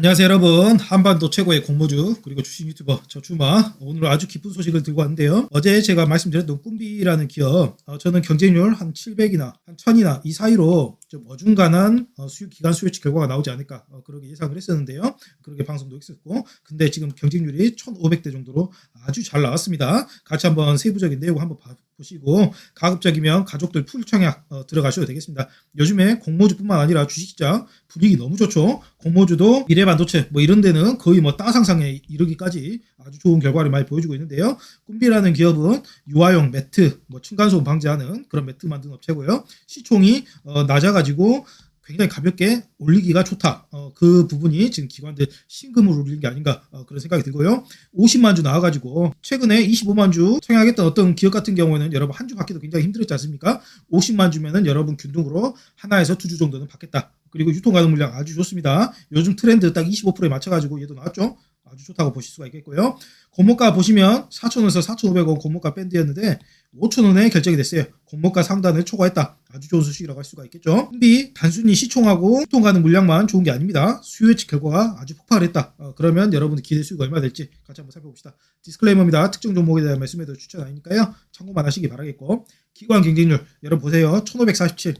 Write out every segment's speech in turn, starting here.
안녕하세요 여러분. 한반도 최고의 공모주 그리고 주식 유튜버 저 주마. 오늘 아주 기쁜 소식을 들고 왔는데요. 어제 제가 말씀드렸던 꿈비라는 기업 어, 저는 경쟁률 한 700이나 한 1000이나 이 사이로 좀 어중간한 어, 수요, 기간 수요치 결과가 나오지 않을까 어, 그렇게 예상을 했었는데요. 그렇게 방송도 했었고 근데 지금 경쟁률이 1500대 정도로 아주 잘 나왔습니다. 같이 한번 세부적인 내용 한번 봐, 보시고 가급적이면 가족들 풀 청약 어, 들어가셔도 되겠습니다 요즘에 공모주뿐만 아니라 주식시장 분위기 너무 좋죠 공모주도 미래 반도체 뭐 이런 데는 거의 뭐 따상상에 이르기까지 아주 좋은 결과를 많이 보여주고 있는데요. 꿈비라는 기업은 유아용 매트, 뭐 층간소음 방지하는 그런 매트 만드는 업체고요. 시총이 어, 낮아가지고 굉장히 가볍게 올리기가 좋다. 어, 그 부분이 지금 기관들 신금을 울리는 게 아닌가 어, 그런 생각이 들고요. 50만 주 나와가지고 최근에 25만 주 청약했던 어떤 기업 같은 경우에는 여러분 한 주 받기도 굉장히 힘들었지 않습니까? 50만 주면은 여러분 균등으로 하나에서 두 주 정도는 받겠다. 그리고 유통 가능 물량 아주 좋습니다. 요즘 트렌드 딱 25%에 맞춰가지고 얘도 나왔죠. 아주 좋다고 보실 수가 있겠고요. 고모가 보시면 4,000원에서 4,500원 고모가 밴드였는데 5,000원에 결정이 됐어요. 고모가 상단을 초과했다. 아주 좋은 소식이라고 할 수가 있겠죠. 비 단순히 시총하고 유통 가능 물량만 좋은 게 아닙니다. 수요 예측 결과가 아주 폭발했다. 어, 그러면 여러분들 기대 수익 얼마 될지 같이 한번 살펴봅시다. 디스클레이머입니다. 특정 종목에 대한 말씀에도 추천 아니니까요. 참고만 하시기 바라겠고 기관 경쟁률 여러분 보세요. 1,547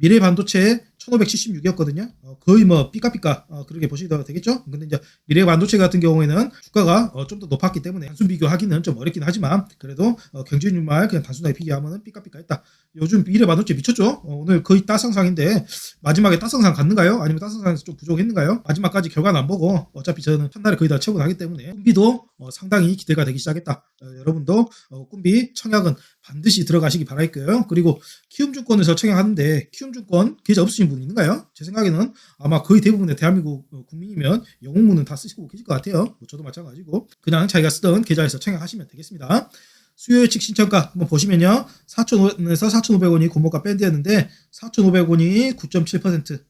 미래 반도체 1576이었거든요. 어, 거의 뭐 삐까삐까 어, 그렇게 보시도 되겠죠. 근데 이제 미래 반도체 같은 경우에는 주가가 어, 좀 더 높았기 때문에 단순 비교하기는 좀 어렵긴 하지만 그래도 어, 경쟁률만 그냥 단순하게 비교하면은 삐까삐까했다. 요즘 미래 반도체 미쳤죠. 어, 오늘 거의 따상상인데 마지막에 따상상 갔는가요? 아니면 따상상에서 좀 부족했는가요? 마지막까지 결과는 안 보고 어차피 저는 첫날에 거의 다 채고 나기 때문에 꿈비도 어, 상당히 기대가 되기 시작했다. 어, 여러분도 어, 꿈비 청약은 반드시 들어가시기 바랄게요. 그리고 키움증권에서 청약하는데 키움증권 계좌 없으신 분 있는가요? 제 생각에는 아마 거의 대부분의 대한민국 어, 국민이면 영웅문은 다 쓰시고 계실 것 같아요. 뭐 저도 마찬가지고 그냥 자기가 쓰던 계좌에서 청약하시면 되겠습니다. 수요 예측 신청가 한번 보시면요. 4,500원에서 4,500원이 고모가 밴드였는데 4,500원이 9.7%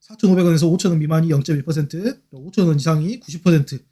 4,500원에서 5,000원 미만이 0.1%, 5,000원 이상이 90%,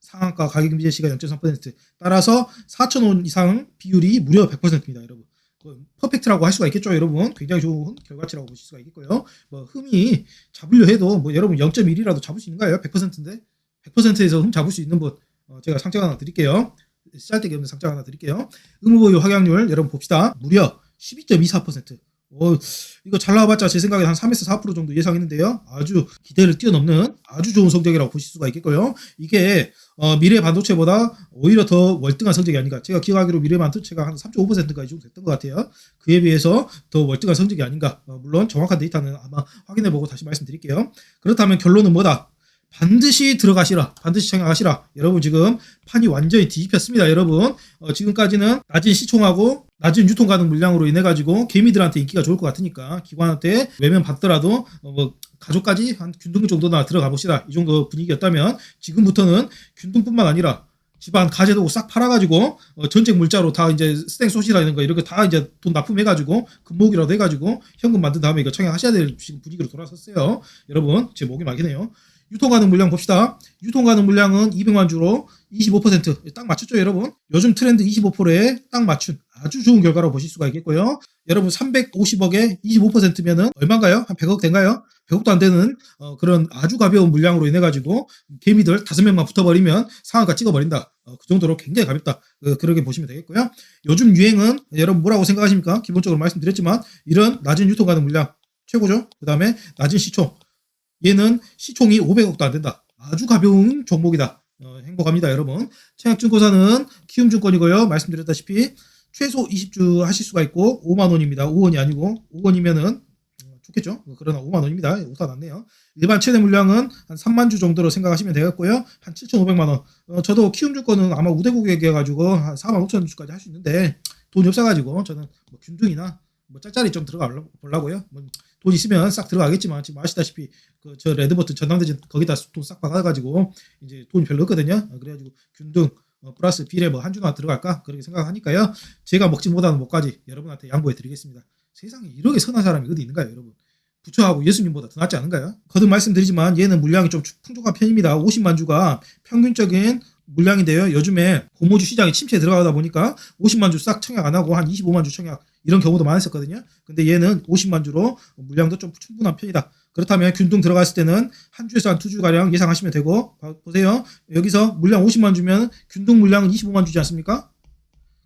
상한가 가격 미제 시가 0.3%. 따라서 4,000원 이상 비율이 무려 100%입니다, 여러분. 그 퍼펙트라고 할 수가 있겠죠, 여러분. 굉장히 좋은 결과치라고 보실 수가 있겠고요. 뭐 흠이 잡으려 해도 뭐 여러분 0.1이라도 잡을 수 있는가요? 100%인데 100%에서 흠 잡을 수 있는 분 어, 제가 상장 하나 드릴게요. 쌀데기 없는 상장 하나 드릴게요. 의무보유 확약률 여러분 봅시다. 무려 12.24%. 어, 이거 잘 나와봤자 제 생각에 한 3에서 4% 정도 예상했는데요. 아주 기대를 뛰어넘는 아주 좋은 성적이라고 보실 수가 있겠고요. 이게 어, 미래 반도체보다 오히려 더 월등한 성적이 아닌가. 제가 기억하기로 미래 반도체가 한 3.5%까지 정도 됐던 것 같아요. 그에 비해서 더 월등한 성적이 아닌가. 어, 물론 정확한 데이터는 아마 확인해보고 다시 말씀드릴게요. 그렇다면 결론은 뭐다? 반드시 들어가시라. 반드시 청약하시라. 여러분 지금 판이 완전히 뒤집혔습니다. 여러분 어, 지금까지는 낮은 시총하고 낮은 유통 가능 물량으로 인해 가지고 개미들한테 인기가 좋을 것 같으니까 기관한테 외면 받더라도 어, 뭐 가족까지 한 균등 정도나 들어가 봅시다. 이 정도 분위기였다면 지금부터는 균등뿐만 아니라 집안 가재도 싹 팔아가지고 어, 전쟁 물자로 다 이제 스탱 소시라는 거 이렇게 다 이제 돈 납품해가지고 금목이라도 해가지고 현금 만든 다음에 이거 청약하셔야 될 분위기로 돌아섰어요. 여러분 제 목이 막히네요. 유통 가능 물량 봅시다. 유통 가능 물량은 200만 주로 25%딱 맞췄죠, 여러분? 요즘 트렌드 25%에 딱 맞춘 아주 좋은 결과로 보실 수가 있겠고요. 여러분 350억에 25%면은 얼마인가요? 한 100억 된가요? 100억도 안 되는 어, 그런 아주 가벼운 물량으로 인해 가지고 개미들 다섯 명만 붙어버리면 상한가 찍어버린다. 어, 그 정도로 굉장히 가볍다. 어, 그렇게 보시면 되겠고요. 요즘 유행은 여러분 뭐라고 생각하십니까? 기본적으로 말씀드렸지만 이런 낮은 유통 가능 물량 최고죠. 그 다음에 낮은 시총 얘는 시총이 500억도 안 된다. 아주 가벼운 종목이다. 어, 행복합니다, 여러분. 청약증권사는 키움증권이고요. 말씀드렸다시피 최소 20주 하실 수가 있고 5만 원입니다. 5원이 아니고 5원이면은 어, 좋겠죠. 그러나 5만 원입니다. 오타 났네요. 일반 최대 물량은 한 3만 주 정도로 생각하시면 되겠고요. 한 7,500만 원. 어, 저도 키움증권은 아마 우대국에 가지고 한 4만 5천 주까지 할 수 있는데 돈이 없어가지고 저는 뭐 균등이나 뭐 짤짤이 좀 들어가 보려고요. 뭐 돈 있으면 싹 들어가겠지만 지금 아시다시피 그 저 레드버튼 전당대전 거기다 돈 싹 박아가지고 이제 돈이 별로 없거든요. 어, 그래가지고 균등 어, 플러스 비례 뭐한 주나 들어갈까 그렇게 생각하니까요. 제가 먹지 못하는 목까지 여러분한테 양보해 드리겠습니다. 세상에 이렇게 선한 사람이 어디 있는가요, 여러분? 부처하고 예수님보다 더 낫지 않은가요? 거듭 말씀드리지만 얘는 물량이 좀 풍족한 편입니다. 50만 주가 평균적인 물량인데요. 요즘에 고모주 시장이 침체에 들어가다 보니까 50만 주 싹 청약 안 하고 한 25만 주 청약 이런 경우도 많았었거든요. 근데 얘는 50만 주로 물량도 좀 충분한 편이다. 그렇다면 균등 들어갔을 때는 한 주에서 한 두 주 가량 예상하시면 되고 봐- 보세요. 여기서 물량 50만 주면 균등 물량은 25만 주지 않습니까?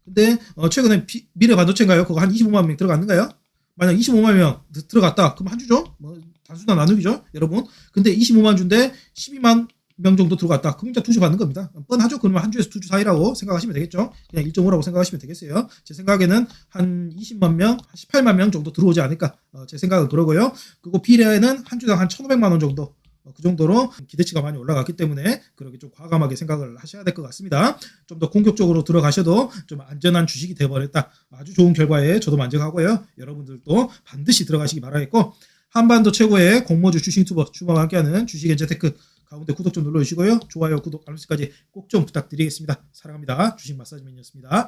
근데 어, 최근에 비- 미래 반도체인가요? 그거 한 25만 명 들어갔는가요? 만약 25만 명 드- 들어갔다. 그럼 한 주죠? 뭐 단순한 나누기죠, 여러분. 근데 25만 주인데 12만 명 정도 들어갔다. 그럼 이제 두주 받는 겁니다. 뻔하죠? 그러면 한 주에서 두 주 사이라고 생각하시면 되겠죠? 그냥 1.5라고 생각하시면 되겠어요. 제 생각에는 한 20만 명, 한 18만 명 정도 들어오지 않을까. 어, 제 생각은 그러고요. 그리고 비례는 한 주당 한 1,500만 원 정도. 어, 그 정도로 기대치가 많이 올라갔기 때문에 그렇게 좀 과감하게 생각을 하셔야 될 것 같습니다. 좀 더 공격적으로 들어가셔도 좀 안전한 주식이 되어버렸다. 아주 좋은 결과에 저도 만족하고요. 여러분들도 반드시 들어가시기 바라겠고 한반도 최고의 공모주 주식 유튜버 주마와 함께하는 주식 엔제테크 가운데 구독 좀 눌러주시고요. 좋아요, 구독, 알림 설정까지 꼭 좀 부탁드리겠습니다. 사랑합니다. 주식 마사지맨이었습니다.